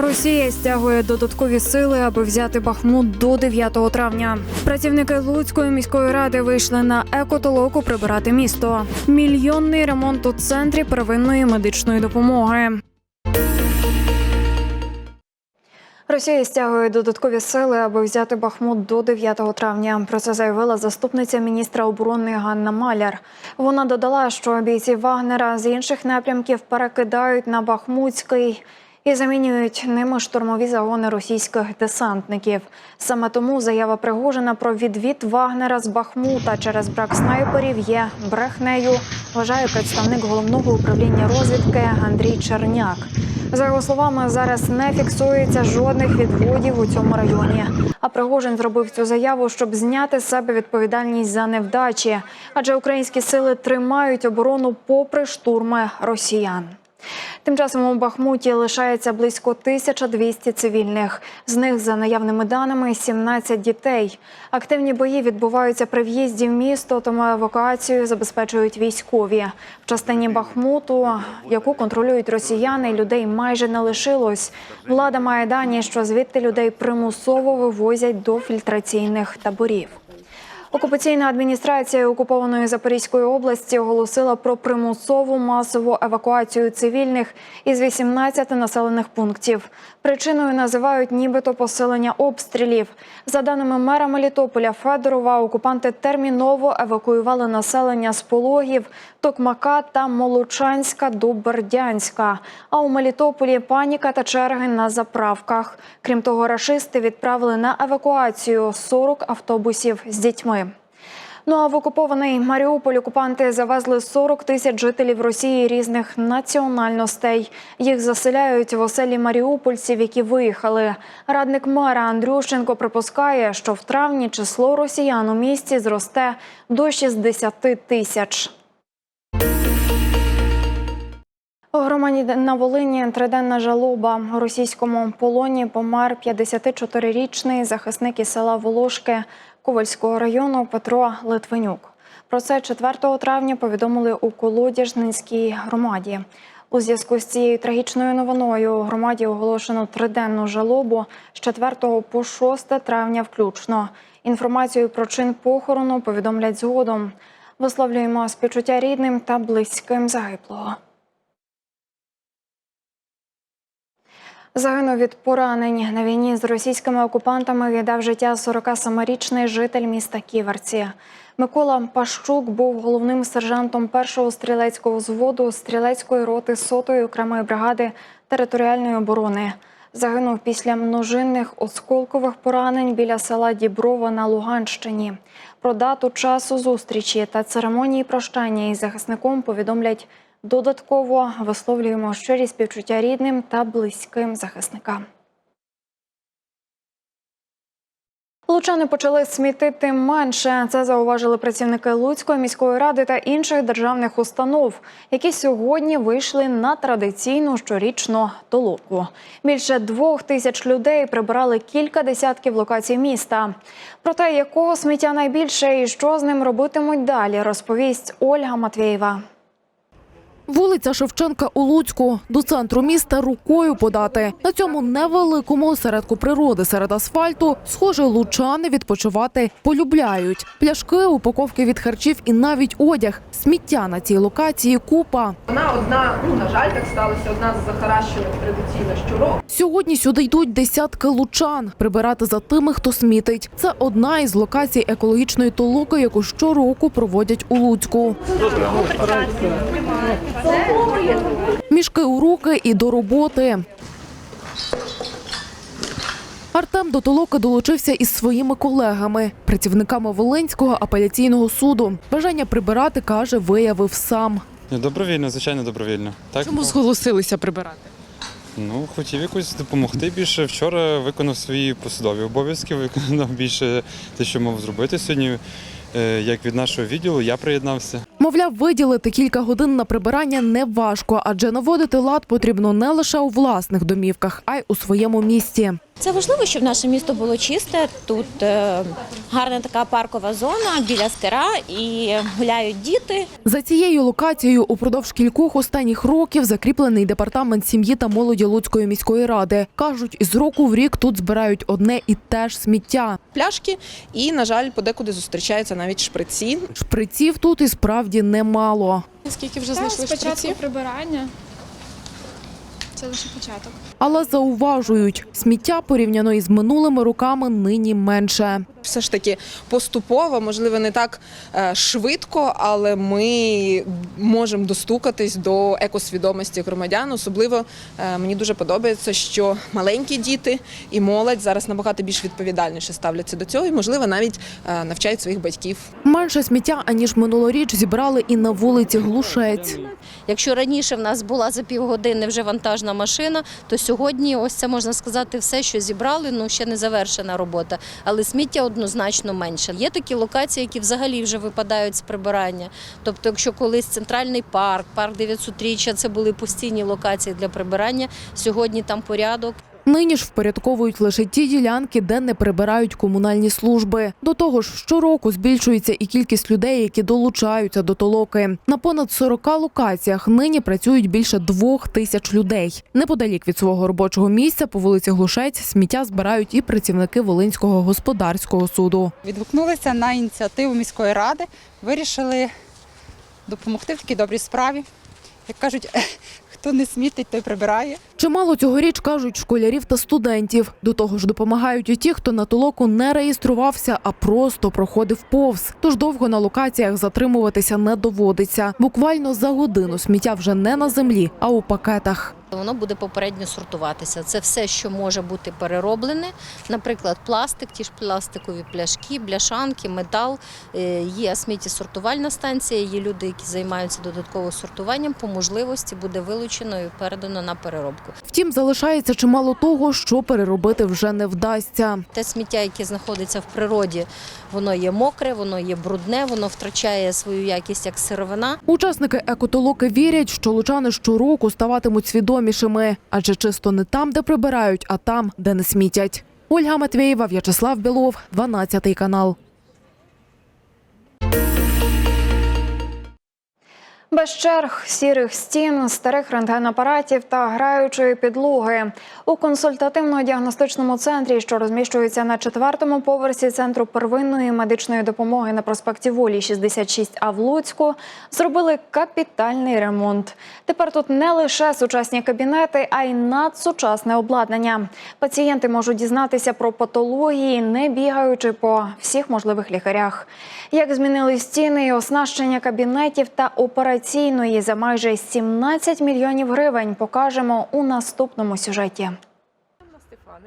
Росія стягує додаткові сили, аби взяти Бахмут до 9 травня. Працівники Луцької міської ради вийшли на екотолоку прибирати місто. Мільйонний ремонт у центрі первинної медичної допомоги. Росія стягує додаткові сили, аби взяти Бахмут до 9 травня. Про це заявила заступниця міністра оборони Ганна Маляр. Вона додала, що бійці Вагнера з інших напрямків перекидають на Бахмутський і замінюють ними штурмові загони російських десантників. Саме тому заява Пригожина про відвід Вагнера з Бахмута через брак снайперів є брехнею. Вважає представник головного управління розвідки Андрій Черняк. За його словами, зараз не фіксується жодних відводів у цьому районі. А Пригожин зробив цю заяву, щоб зняти з себе відповідальність за невдачі, адже українські сили тримають оборону попри штурми росіян. Тим часом у Бахмуті лишається близько 1200 цивільних. З них, за наявними даними, 17 дітей. Активні бої відбуваються при в'їзді в місто, тому евакуацію забезпечують військові. В частині Бахмуту, яку контролюють росіяни, людей майже не лишилось. Влада має дані, що звідти людей примусово вивозять до фільтраційних таборів. Окупаційна адміністрація окупованої Запорізької області оголосила про примусову масову евакуацію цивільних із 18 населених пунктів. Причиною називають нібито посилення обстрілів. За даними мера Мелітополя Федорова, окупанти терміново евакуювали населення з Пологів, Токмака та Молочанська до Бердянська. А у Мелітополі паніка та черги на заправках. Крім того, рашисти відправили на евакуацію 40 автобусів з дітьми. Ну а в окупований Маріуполь окупанти завезли 40 тисяч жителів Росії різних національностей. Їх заселяють в оселі маріупольців, які виїхали. Радник мера Андрющенко припускає, що в травні число росіян у місті зросте до 60 тисяч. У громаді на Волині триденна жалоба. У російському полоні помер 54-річний захисник із села Волошки Ковальського району Петро Литвинюк. Про це 4 травня повідомили у Колодяжнинській громаді. У зв'язку з цією трагічною новиною у громаді оголошено триденну жалобу з 4 по 6 травня включно. Інформацію про чин похорону повідомлять згодом. Висловлюємо співчуття рідним та близьким загиблого. Загинув від поранень на війні з російськими окупантами віддав життя 47-річний житель міста Ківерці. Микола Пащук був головним сержантом першого стрілецького взводу стрілецької роти сотої окремої бригади територіальної оборони. Загинув після множинних осколкових поранень біля села Діброва на Луганщині. Про дату часу зустрічі та церемонії прощання із захисником повідомлять Додатково висловлюємо щирі співчуття рідним та близьким захисникам. Лучани почали смітити менше. Це зауважили працівники Луцької міської ради та інших державних установ, які сьогодні вийшли на традиційну щорічну толоку. Більше двох тисяч людей прибирали кілька десятків локацій міста. Про те, якого сміття найбільше і що з ним робитимуть далі, розповість Ольга Матвєєва. Вулиця Шевченка у Луцьку до центру міста рукою подати. На цьому невеликому осередку природи серед асфальту, схоже, лучани відпочивати полюбляють. Пляшки, упаковки від харчів і навіть одяг. Сміття на цій локації купа. Вона одна, ну на жаль, так сталося, одна з захаращених традиційно щороку. Сьогодні сюди йдуть десятки лучан прибирати за тими, хто смітить. Це одна із локацій екологічної толоки, яку щороку проводять у Луцьку. Мішки у руки і до роботи. Артем до толоки долучився із своїми колегами, працівниками Волинського апеляційного суду. Бажання прибирати, каже, виявив сам. Добровільно, звичайно, добровільно. Так? Чому зголосилися прибирати? Ну, хотів якось допомогти більше. Вчора виконав свої посадові обов'язки, виконав більше те, що мав зробити сьогодні. Е, Як від нашого відділу, я приєднався. Мовляв, виділити кілька годин на прибирання не важко, адже наводити лад потрібно не лише у власних домівках, а й у своєму місті. Це важливо, щоб наше місто було чисте. Тут е, гарна така паркова зона біля стира і гуляють діти. За цією локацією упродовж кількох останніх років закріплений департамент сім'ї та молоді Луцької міської ради. кажуть, із року в рік тут збирають одне і те ж сміття. пляшки, і, на жаль, подекуди зустрічаються навіть шприці. Шприців тут і справді немало. Скільки вже знайшли спочатку прибирання. Це лише початок. Але зауважують, сміття порівняно із минулими роками нині менше. Все ж таки поступово, можливо, не так е, швидко, але ми можемо достукатись до екосвідомості громадян. Особливо е, мені дуже подобається, що маленькі діти і молодь зараз набагато більш відповідальніше ставляться до цього, і можливо навіть е, навчають своїх батьків. Менше сміття аніж минулоріч зібрали і на вулиці Глушець. Якщо раніше в нас була за півгодини вже вантажна машина, то сьогодні ось це можна сказати все, що зібрали. Ну ще не завершена робота, але сміття однозначно менше. Є такі локації, які взагалі вже випадають з прибирання. Тобто, якщо колись центральний парк, парк 900-річчя, це були постійні локації для прибирання. Сьогодні там порядок. Нині ж впорядковують лише ті ділянки, де не прибирають комунальні служби. До того ж, щороку збільшується і кількість людей, які долучаються до толоки. На понад 40 локаціях нині працюють більше двох тисяч людей. Неподалік від свого робочого місця по вулиці Глушець сміття збирають і працівники Волинського господарського суду. відгукнулися на ініціативу міської ради, вирішили допомогти в такій добрій справі. Як кажуть, хто не смітить, той прибирає. Чимало цьогоріч кажуть школярів та студентів. До того ж допомагають і ті, хто на толоку не реєструвався, а просто проходив повз. Тож довго на локаціях затримуватися не доводиться. Буквально за годину сміття вже не на землі, а у пакетах. Воно буде попередньо сортуватися. Це все, що може бути перероблене. Наприклад, пластик, ті ж пластикові пляшки, бляшанки, метал. Е, Є сміттєсортувальна станція, є люди, які займаються додатково сортуванням. По можливості буде вилучено і передано на переробку. Втім, залишається чимало того, що переробити вже не вдасться. Те сміття, яке знаходиться в природі, воно є мокре, воно є брудне, воно втрачає свою якість як сировина. Учасники екотолоки вірять, що лучани щороку ставатимуть свідомішими, адже чисто не там, де прибирають, а там, де не смітять. Ольга Матвєєва, В'ячеслав Білов, 12 канал. Без черг, сірих стін, старих рентгенапаратів та граючої підлоги у консультативно-діагностичному центрі, що розміщується на четвертому поверсі центру первинної медичної допомоги на проспекті Волі 66А в Луцьку, зробили капітальний ремонт. Тепер тут не лише сучасні кабінети, а й надсучасне обладнання. Пацієнти можуть дізнатися про патології, не бігаючи по всіх можливих лікарях. Як змінили стіни і оснащення кабінетів та операційної за майже 17 мільйонів гривень, покажемо у наступному сюжеті.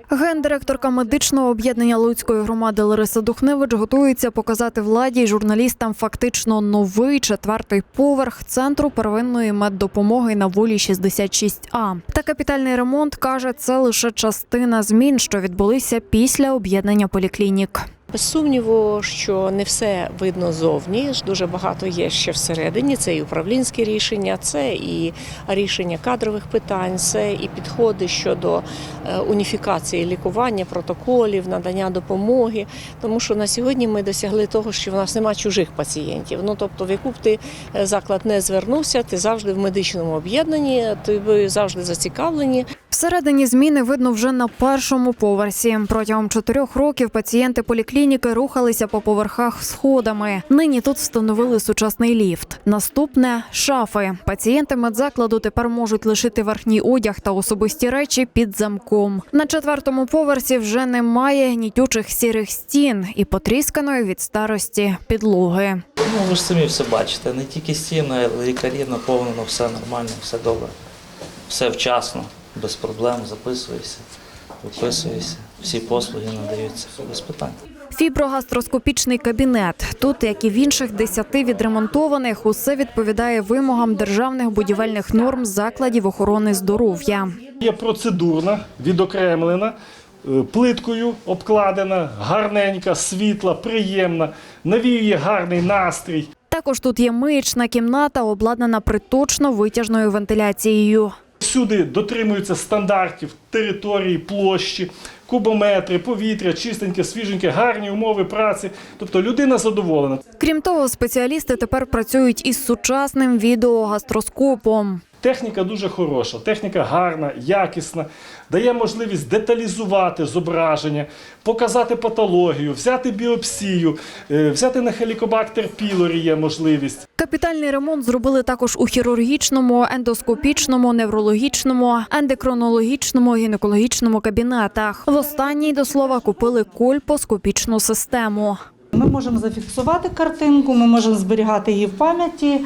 Гендиректорка медичного об'єднання Луцької громади Лариса Духневич готується показати владі й журналістам фактично новий четвертий поверх центру первинної меддопомоги на волі 66А. Та капітальний ремонт каже, це лише частина змін, що відбулися після об'єднання поліклінік. Без сумніву, що не все видно зовні. Дуже багато є ще всередині. Це і управлінські рішення, це і рішення кадрових питань, це і підходи щодо е, уніфікації лікування, протоколів, надання допомоги. Тому що на сьогодні ми досягли того, що в нас немає чужих пацієнтів. Ну тобто, в яку б ти е, заклад не звернувся, ти завжди в медичному об'єднанні, тобі завжди зацікавлені. Всередині зміни видно вже на першому поверсі. Протягом чотирьох років пацієнти поліклініки рухалися по поверхах сходами. Нині тут встановили сучасний ліфт. Наступне шафи. Пацієнти медзакладу тепер можуть лишити верхній одяг та особисті речі під замком. На четвертому поверсі вже немає нітючих сірих стін і потрісканої від старості підлоги. Ну, ви ж самі все бачите, не тільки стіни, але лікарі наповнено, все нормально, все добре. Все вчасно, без проблем, записуєшся, виписуєшся, всі послуги надаються без питань. Фіброгастроскопічний кабінет. Тут, як і в інших десяти відремонтованих, усе відповідає вимогам державних будівельних норм закладів охорони здоров'я. Є процедурна, відокремлена, е, плиткою обкладена, гарненька, світла, приємна, навіює гарний настрій. Також тут є миючна кімната, обладнана приточно витяжною вентиляцією. Всюди дотримуються стандартів території, площі, кубометри, повітря, чистеньке, свіженьке, гарні умови праці. Тобто людина задоволена. Крім того, спеціалісти тепер працюють із сучасним відеогастроскопом. Техніка дуже хороша, техніка гарна, якісна, дає можливість деталізувати зображення, показати патологію, взяти біопсію, е, взяти на хелікобактер пілорі є можливість. Капітальний ремонт зробили також у хірургічному, ендоскопічному, неврологічному, ендокронологічному, гінекологічному кабінетах. В останній до слова купили кольпоскопічну систему. Ми можемо зафіксувати картинку, ми можемо зберігати її в пам'яті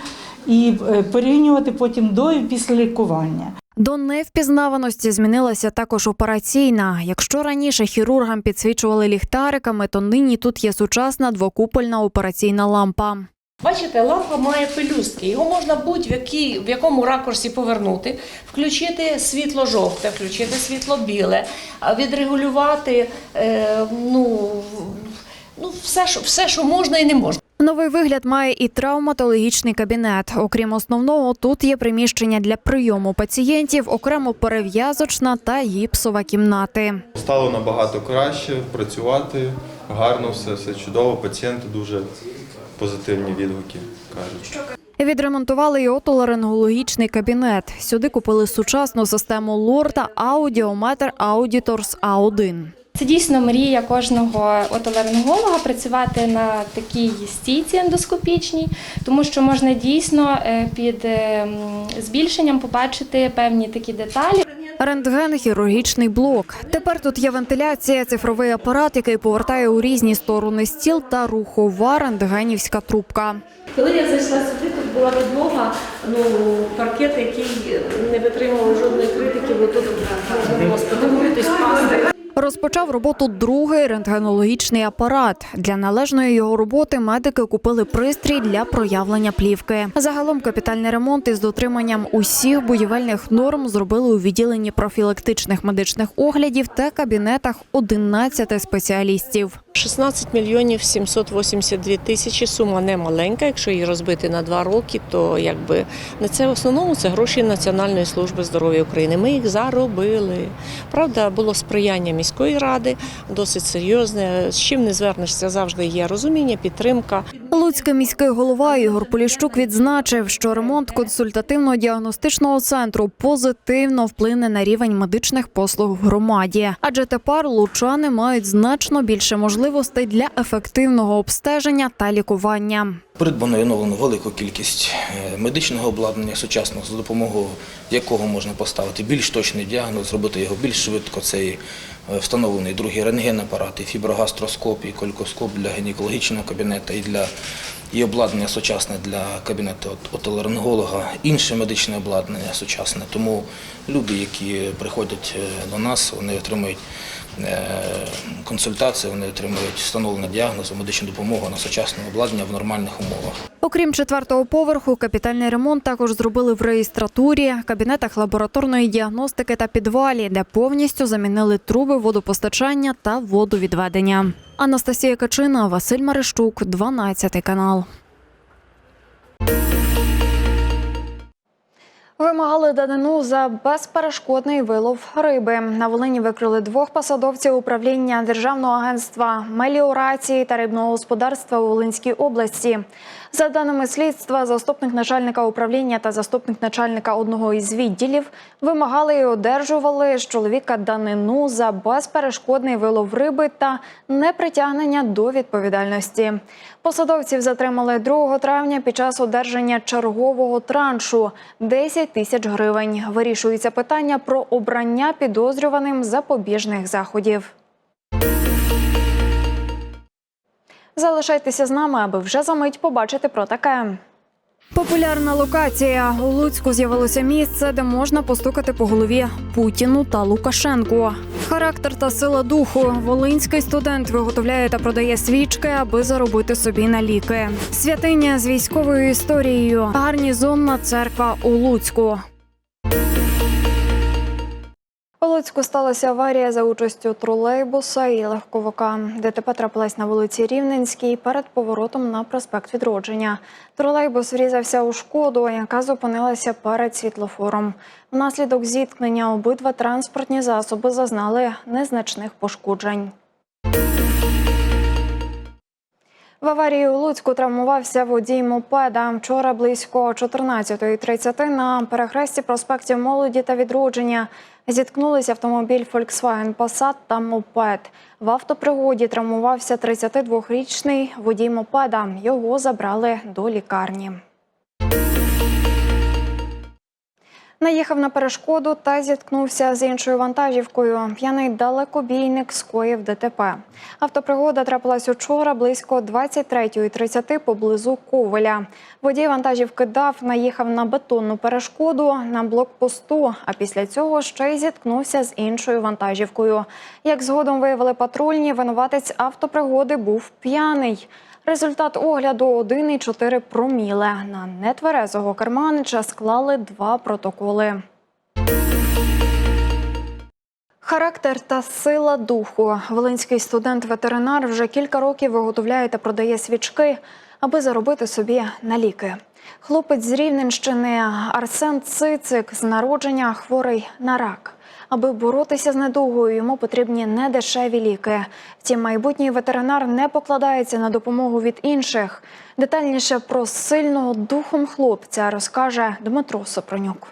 і е, порівнювати потім до і після лікування. До невпізнаваності змінилася також операційна. Якщо раніше хірургам підсвічували ліхтариками, то нині тут є сучасна двокупольна операційна лампа. Бачите, лампа має пелюстки. Його можна будь-в якій, в якому ракурсі повернути, включити світло жовте, включити світло біле, а відрегулювати е, ну, ну, все, що, все, що можна і не можна. Новий вигляд має і травматологічний кабінет. Окрім основного, тут є приміщення для прийому пацієнтів, окремо перев'язочна та гіпсова кімнати. Стало набагато краще працювати, гарно все, все чудово. Пацієнти дуже позитивні відгуки кажуть. Відремонтували й отоларингологічний кабінет. Сюди купили сучасну систему лор та аудіометр Auditors A1. Це дійсно мрія кожного отоларинголога працювати на такій стійці ендоскопічній, тому що можна дійсно е, під е, збільшенням побачити певні такі деталі. Рентген, хірургічний блок. Тепер тут є вентиляція, цифровий апарат, який повертає у різні сторони стіл та рухова рентгенівська трубка. Коли я зайшла сюди, тут була підлога, ну, паркет, який не витримував жодної критики, бо тут можна було сподобатись пасти. Розпочав роботу другий рентгенологічний апарат. Для належної його роботи медики купили пристрій для проявлення плівки. Загалом капітальний ремонт із дотриманням усіх будівельних норм зробили у відділенні профілактичних медичних оглядів та кабінетах 11 спеціалістів. 16 мільйонів 782 тисячі сума не маленька. Якщо її розбити на два роки, то якби не це в основному це гроші Національної служби здоров'я України. Ми їх заробили. Правда, було сприяння міської ради, досить серйозне. З чим не звернешся, завжди є розуміння, підтримка. Луцький міський голова Ігор Поліщук відзначив, що ремонт консультативно-діагностичного центру позитивно вплине на рівень медичних послуг в громаді, адже тепер лучани мають значно більше можливостей для ефективного обстеження та лікування. Придбано і оновлено велику кількість е, медичного обладнання сучасного, за допомогою якого можна поставити більш точний діагноз, зробити його більш швидко. Це і е, встановлений другий рентген-апарат, і фіброгастроскоп, і колькоскоп для гінекологічного кабінету, і для і обладнання сучасне для кабінету от- отоларинголога, інше медичне обладнання сучасне. Тому люди, які приходять е, до нас, вони отримують консультації, вони отримують встановлення діагнозу, медичну допомогу на сучасне обладнання в нормальних умовах. Окрім четвертого поверху, капітальний ремонт також зробили в реєстратурі, кабінетах лабораторної діагностики та підвалі, де повністю замінили труби водопостачання та водовідведення. Анастасія Качина, Василь Марищук, 12 канал. Вимагали данину за безперешкодний вилов риби. На Волині викрили двох посадовців управління Державного агентства меліорації та рибного господарства у Волинській області. За даними слідства, заступник начальника управління та заступник начальника одного із відділів вимагали і одержували з чоловіка данину за безперешкодний вилов риби та непритягнення до відповідальності. Посадовців затримали 2 травня під час одержання чергового траншу 10 тисяч гривень. Вирішується питання про обрання підозрюваним запобіжних заходів. Залишайтеся з нами, аби вже за мить побачити про таке. Популярна локація у Луцьку з'явилося місце, де можна постукати по голові Путіну та Лукашенку. Характер та сила духу. Волинський студент виготовляє та продає свічки, аби заробити собі на ліки. Святиня з військовою історією. Гарнізонна церква у Луцьку. Луцьку сталася аварія за участю тролейбуса і легковика. ДТП трапилась на вулиці Рівненській перед поворотом на проспект Відродження. Тролейбус врізався у шкоду, яка зупинилася перед світлофором. Внаслідок зіткнення обидва транспортні засоби зазнали незначних пошкоджень. В аварії у Луцьку травмувався водій мопеда. Вчора близько 14.30 на перехресті проспектів Молоді та Відродження зіткнулися автомобіль Volkswagen Passat та мопед. В автопригоді травмувався 32-річний водій мопеда. Його забрали до лікарні. Наїхав на перешкоду та зіткнувся з іншою вантажівкою. П'яний далекобійник скоїв ДТП. Автопригода трапилась учора близько 23.30 поблизу Ковеля. Водій вантажівки ДАФ наїхав на бетонну перешкоду на блокпосту, а після цього ще й зіткнувся з іншою вантажівкою. Як згодом виявили патрульні, винуватець автопригоди був п'яний. Результат огляду 1,4 проміле. На нетверезого керманича склали два протоколи. Характер та сила духу. Волинський студент-ветеринар вже кілька років виготовляє та продає свічки, аби заробити собі на ліки. Хлопець з Рівненщини Арсен Цицик з народження хворий на рак. Аби боротися з недугою, йому потрібні недешеві ліки. Втім, майбутній ветеринар не покладається на допомогу від інших. Детальніше про сильного духом хлопця розкаже Дмитро Сопронюк.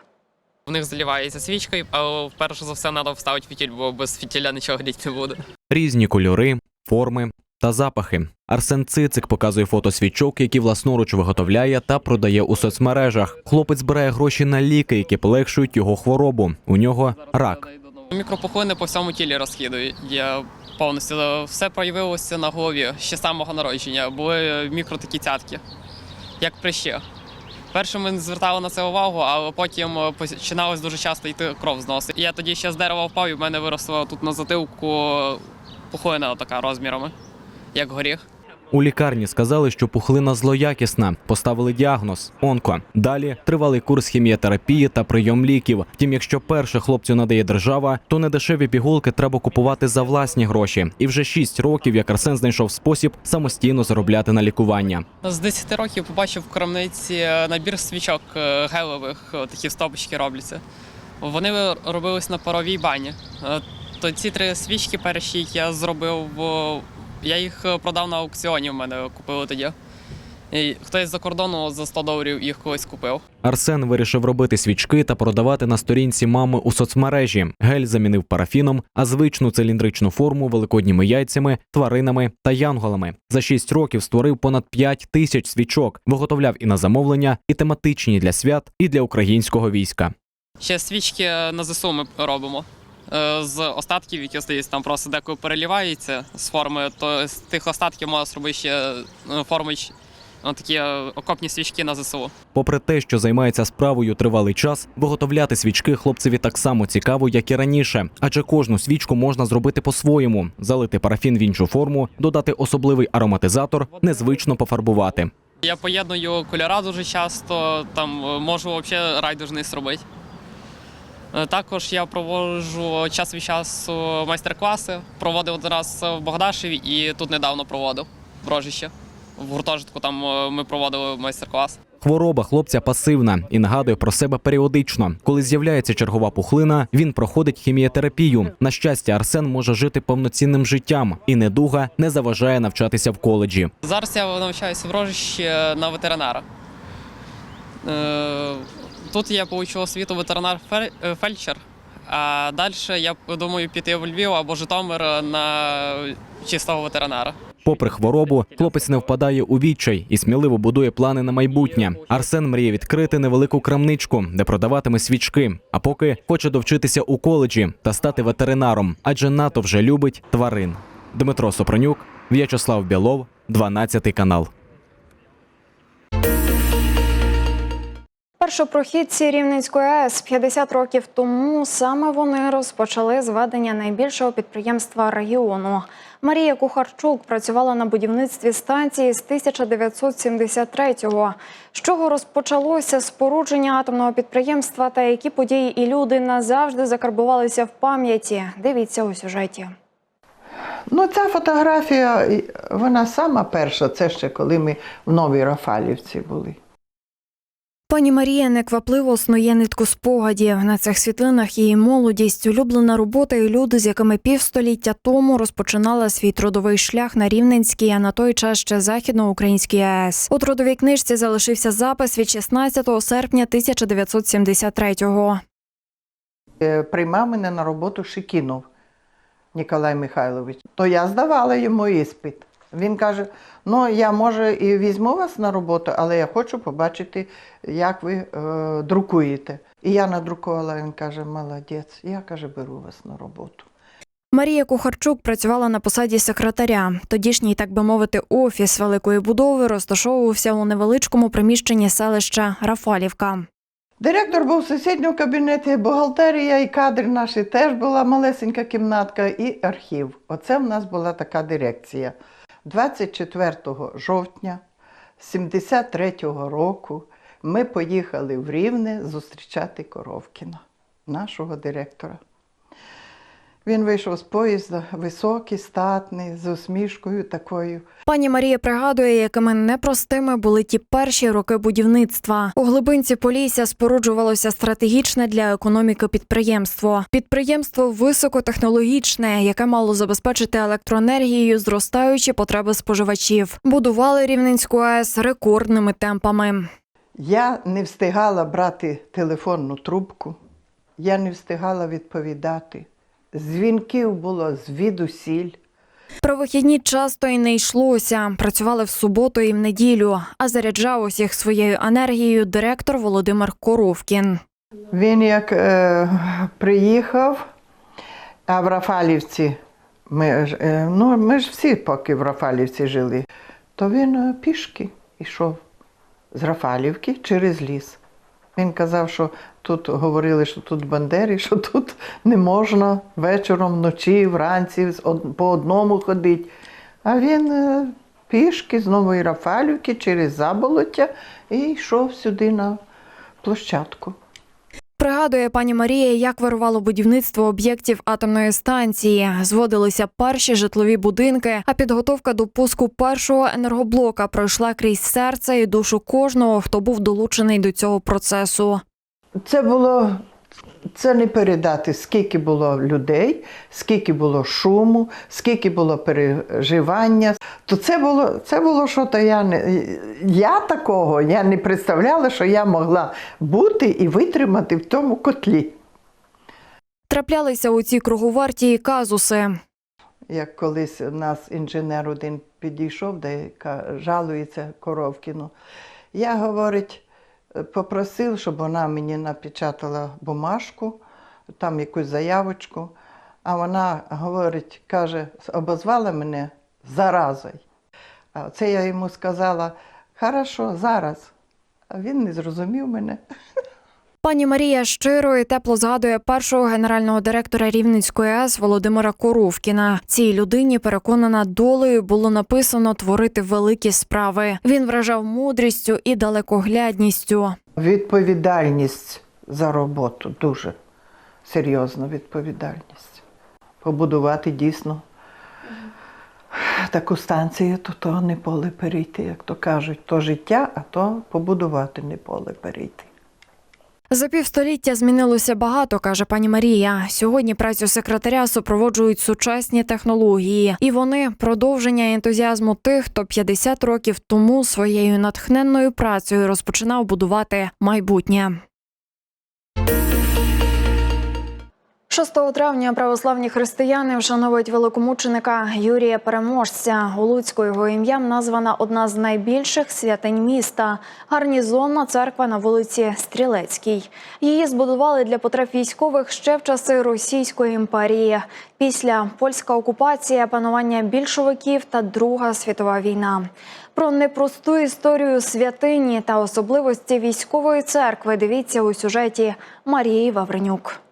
В них заливається свічка, а перш за все треба вставити фітіль, бо без фітіля нічого діти не буде. Різні кольори, форми та запахи. Арсен Цицик показує фото свічок, які власноруч виготовляє та продає у соцмережах. Хлопець збирає гроші на ліки, які полегшують його хворобу. У нього рак. Мікропухлини по всьому тілі розхідують. Я повністю все проявилося на голові ще з самого народження. Були мікро такі цятки, як прищі. Перше ми не звертали на це увагу, але потім починалось дуже часто йти кров з носа. Я тоді ще з дерева впав, і в мене виросла тут на затилку пухлина така розмірами, як горіх. У лікарні сказали, що пухлина злоякісна. Поставили діагноз онко. Далі тривалий курс хіміотерапії та прийом ліків. Втім, якщо перше хлопцю надає держава, то недешеві пігулки треба купувати за власні гроші. І вже 6 років, як Арсен знайшов спосіб самостійно заробляти на лікування. З 10 років побачив в крамниці набір свічок е, гелевих, е, такі стопочки робляться. Вони робились на паровій бані. Е, То ці три свічки перші які я зробив, е, я їх продав на аукціоні. В мене купили тоді. І хтось за кордону за 100 доларів їх колись купив. Арсен вирішив робити свічки та продавати на сторінці мами у соцмережі. Гель замінив парафіном, а звичну циліндричну форму великодніми яйцями, тваринами та янголами. За 6 років створив понад 5 тисяч свічок, виготовляв і на замовлення, і тематичні для свят, і для українського війська. Ще свічки на ЗСУ ми робимо. Е, З остатків, які остаються, там просто деколи перелівається з форми, то з тих остатків можна зробити ще е, форми ну, такі е, окопні свічки на ЗСУ. Попри те, що займається справою тривалий час, виготовляти свічки хлопцеві так само цікаво, як і раніше, адже кожну свічку можна зробити по-своєму: залити парафін в іншу форму, додати особливий ароматизатор, незвично пофарбувати. Я поєдную кольора дуже часто, там можу взагалі райдужний зробити. Е, Також я проводжу час від часу майстер-класи. Проводив один раз в Богдашеві і тут недавно проводив в Рожище. В гуртожитку там е, ми проводили майстер-клас. Хвороба хлопця пасивна і нагадує про себе періодично. Коли з'являється чергова пухлина, він проходить хіміотерапію. На щастя, Арсен може жити повноцінним життям, і недуга не заважає навчатися в коледжі. Зараз я навчаюся в Рожищі на ветеринара. Тут я отримав освіту ветеринар-фельдшер, а далі я думаю піти в Львів або Житомир на чистого ветеринара. Попри хворобу, хлопець не впадає у відчай і сміливо будує плани на майбутнє. Арсен мріє відкрити невелику крамничку, де продаватиме свічки. А поки хоче довчитися у коледжі та стати ветеринаром, адже НАТО вже любить тварин. Дмитро Сопронюк, В'ячеслав Білов, 12 канал. Першопрохідці Рівненської АЕС 50 років тому саме вони розпочали зведення найбільшого підприємства регіону. Марія Кухарчук працювала на будівництві станції з 1973-го. З чого розпочалося спорудження атомного підприємства та які події і люди назавжди закарбувалися в пам'яті. Дивіться у сюжеті. Ну, ця фотографія, вона сама перша, це ще коли ми в Новій Рафалівці були. Пані Марія неквапливо снує нитку спогадів. На цих світлинах її молодість, улюблена робота і люди, з якими півстоліття тому розпочинала свій трудовий шлях на Рівненській, а на той час ще західноукраїнській АЕС. У трудовій книжці залишився запис від 16 серпня 1973-го. Е, Приймав мене на роботу Шикінов Ніколай Михайлович. То я здавала йому іспит. Він каже: ну я може і візьму вас на роботу, але я хочу побачити, як ви е, друкуєте. І я надрукувала, він каже, молодець, я каже, беру вас на роботу. Марія Кухарчук працювала на посаді секретаря. Тодішній, так би мовити, офіс великої будови розташовувався у невеличкому приміщенні селища Рафалівка. Директор був в сусідньому кабінеті, бухгалтерія і кадри наші теж була малесенька кімнатка і архів. Оце в нас була така дирекція. 24 жовтня 73-го року ми поїхали в Рівне зустрічати Коровкіна, нашого директора. Він вийшов з поїзда, високий, статний, з усмішкою такою. Пані Марія пригадує, якими непростими були ті перші роки будівництва. У глибинці Полісся споруджувалося стратегічне для економіки підприємство. Підприємство високотехнологічне, яке мало забезпечити електроенергією зростаючі потреби споживачів. Будували Рівненську АЕС рекордними темпами. Я не встигала брати телефонну трубку, я не встигала відповідати. Дзвінків було звідусіль. Про вихідні часто і не йшлося. Працювали в суботу і в неділю, а заряджав усіх своєю енергією директор Володимир Коровкін. Він як е, приїхав, а в Рафалівці, ми, ж, е, ну, ми ж всі поки в Рафалівці жили, то він е, пішки йшов з Рафалівки через ліс. Він казав, що тут говорили, що тут бандери, що тут не можна вечором, вночі, вранці по одному ходити. А він е, пішки з Нової Рафалівки через заболоття і йшов сюди на площадку. Пригадує пані Марія, як вирувало будівництво об'єктів атомної станції. Зводилися перші житлові будинки, а підготовка до пуску першого енергоблока пройшла крізь серце і душу кожного, хто був долучений до цього процесу. Це було це не передати, скільки було людей, скільки було шуму, скільки було переживання. То це було, це було що то я не я такого я не представляла, що я могла бути і витримати в тому котлі. Траплялися у цій круговартії казуси. Як колись у нас інженер один підійшов, де жалується Коровкіну. Я, говорить, попросив, щоб вона мені напечатала бумажку, там якусь заявочку. А вона говорить, каже, обозвала мене заразою. А це я йому сказала, хорошо, зараз. А він не зрозумів мене. Пані Марія щиро і тепло згадує першого генерального директора Рівненської АЕС Володимира Коровкіна. Цій людині переконана долею було написано творити великі справи. Він вражав мудрістю і далекоглядністю. Відповідальність за роботу дуже серйозна відповідальність. Побудувати дійсно таку станцію, то то не поле перейти, як то кажуть, то життя, а то побудувати не поле перейти. За півстоліття змінилося багато, каже пані Марія. Сьогодні працю секретаря супроводжують сучасні технології, і вони продовження ентузіазму тих, хто 50 років тому своєю натхненною працею розпочинав будувати майбутнє. 6 травня православні християни вшановують великомученика Юрія Переможця. У Луцьку його ім'ям названа одна з найбільших святинь міста гарнізонна церква на вулиці Стрілецькій. Її збудували для потреб військових ще в часи Російської імперії. Після польська окупація, панування більшовиків та Друга світова війна. Про непросту історію святині та особливості військової церкви дивіться у сюжеті Марії Вавренюк.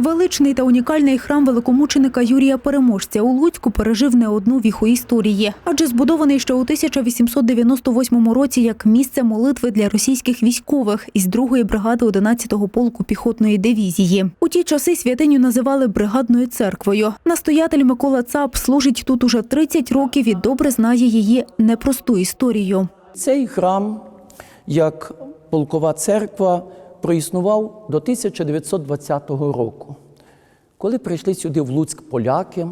Величний та унікальний храм великомученика Юрія Переможця у Луцьку пережив не одну віху історії, адже збудований ще у 1898 році як місце молитви для російських військових із 2-ї бригади 11-го полку піхотної дивізії. У ті часи святиню називали бригадною церквою. Настоятель Микола Цап служить тут уже 30 років і добре знає її непросту історію. Цей храм, як полкова церква, проіснував до 1920 року. Коли прийшли сюди в Луцьк поляки,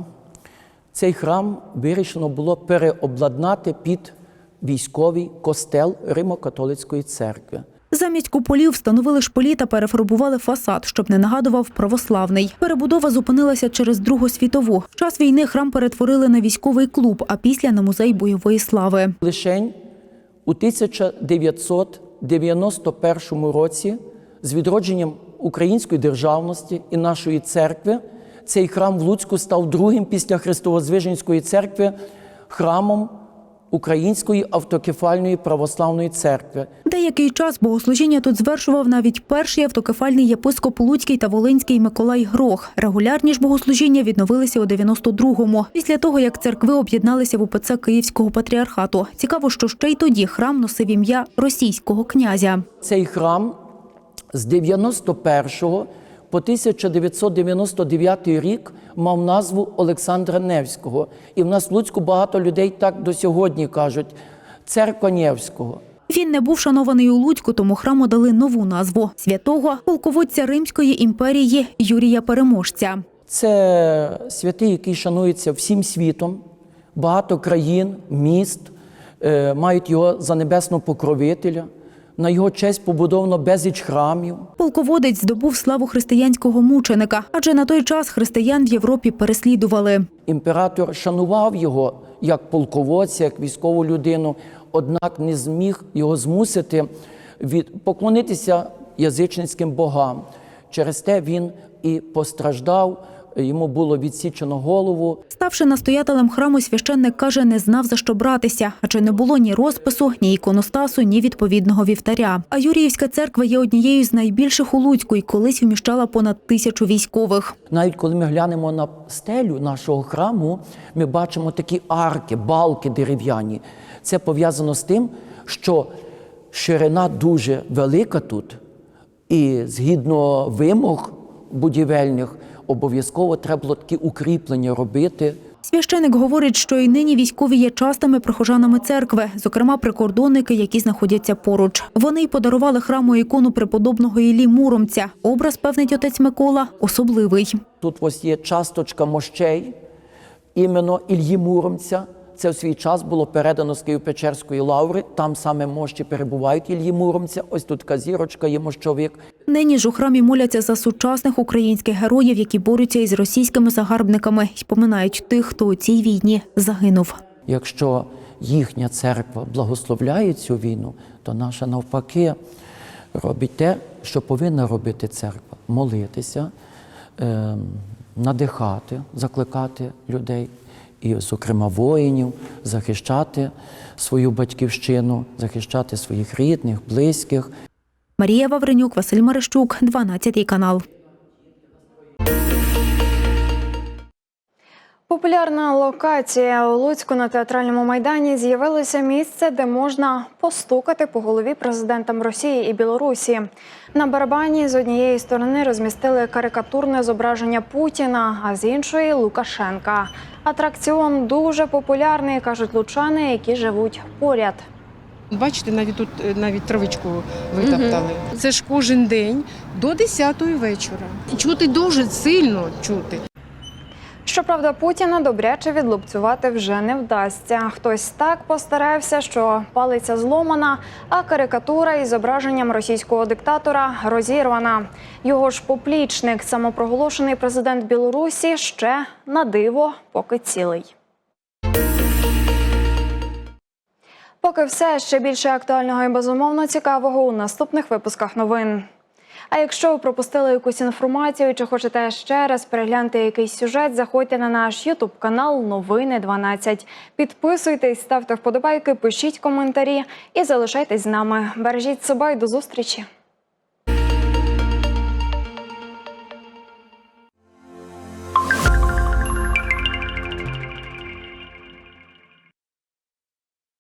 цей храм вирішено було переобладнати під військовий костел Римо-католицької церкви. Замість куполів встановили шполі та перефарбували фасад, щоб не нагадував православний. Перебудова зупинилася через Другу світову. В час війни храм перетворили на військовий клуб, а після на музей бойової слави. Лишень у 1991 році з відродженням української державності і нашої церкви цей храм в Луцьку став другим після Христовозвиженської церкви храмом Української автокефальної православної церкви. Деякий час богослужіння тут звершував навіть перший автокефальний єпископ Луцький та Волинський Миколай Грох. Регулярні ж богослужіння відновилися у 92-му, після того, як церкви об'єдналися в УПЦ Київського патріархату. Цікаво, що ще й тоді храм носив ім'я російського князя. Цей храм з 91 по 1999 рік мав назву Олександра Невського. І в нас в Луцьку багато людей так до сьогодні кажуть церква Невського. Він не був шанований у Луцьку, тому храму дали нову назву святого полководця Римської імперії Юрія Переможця. Це святий, який шанується всім світом. Багато країн, міст е, мають його за небесного покровителя. На його честь побудовано безліч храмів. Полководець здобув славу християнського мученика, адже на той час християн в Європі переслідували. Імператор шанував його як полководця, як військову людину, однак не зміг його змусити від поклонитися язичницьким богам. Через те він і постраждав. Йому було відсічено голову. Ставши настоятелем храму, священник каже, не знав за що братися, адже не було ні розпису, ні іконостасу, ні відповідного вівтаря. А Юріївська церква є однією з найбільших у Луцьку і колись вміщала понад тисячу військових. Навіть коли ми глянемо на стелю нашого храму, ми бачимо такі арки, балки дерев'яні. Це пов'язано з тим, що ширина дуже велика тут, і згідно вимог будівельних, обов'язково треба було такі укріплення робити. Священик говорить, що і нині військові є частими прихожанами церкви, зокрема прикордонники, які знаходяться поруч. Вони й подарували храму ікону преподобного Іллі Муромця. Образ, певнить отець Микола, особливий. Тут ось є часточка мощей, іменно Ільї Муромця. Це в свій час було передано з Києво-Печерської лаври. Там саме мощі перебувають Ільї Муромця. Ось тут казірочка є мощовик. Нині ж у храмі моляться за сучасних українських героїв, які борються із російськими загарбниками і поминають тих, хто у цій війні загинув. Якщо їхня церква благословляє цю війну, то наша навпаки робить те, що повинна робити церква молитися, ем, надихати, закликати людей, і, зокрема, воїнів, захищати свою батьківщину, захищати своїх рідних, близьких. Марія Вавренюк, Василь Марищук, 12 канал. Популярна локація у Луцьку на театральному майдані з'явилося місце, де можна постукати по голові президентам Росії і Білорусі. На барабані з однієї сторони розмістили карикатурне зображення Путіна, а з іншої Лукашенка. Атракціон дуже популярний, кажуть лучани, які живуть поряд. Бачите, навіть тут е, навіть травичку витоптали. Це ж кожен день до 10-ї вечора. Чути дуже сильно чути. Щоправда, Путіна добряче відлупцювати вже не вдасться. Хтось так постарався, що палиця зломана, а карикатура із зображенням російського диктатора розірвана. Його ж поплічник, самопроголошений президент Білорусі, ще на диво поки цілий. Поки все ще більше актуального і безумовно цікавого у наступних випусках новин. А якщо пропустили якусь інформацію чи хочете ще раз переглянути якийсь сюжет, заходьте на наш Ютуб канал Новини 12. Підписуйтесь, ставте вподобайки, пишіть коментарі і залишайтесь з нами. Бережіть себе і до зустрічі.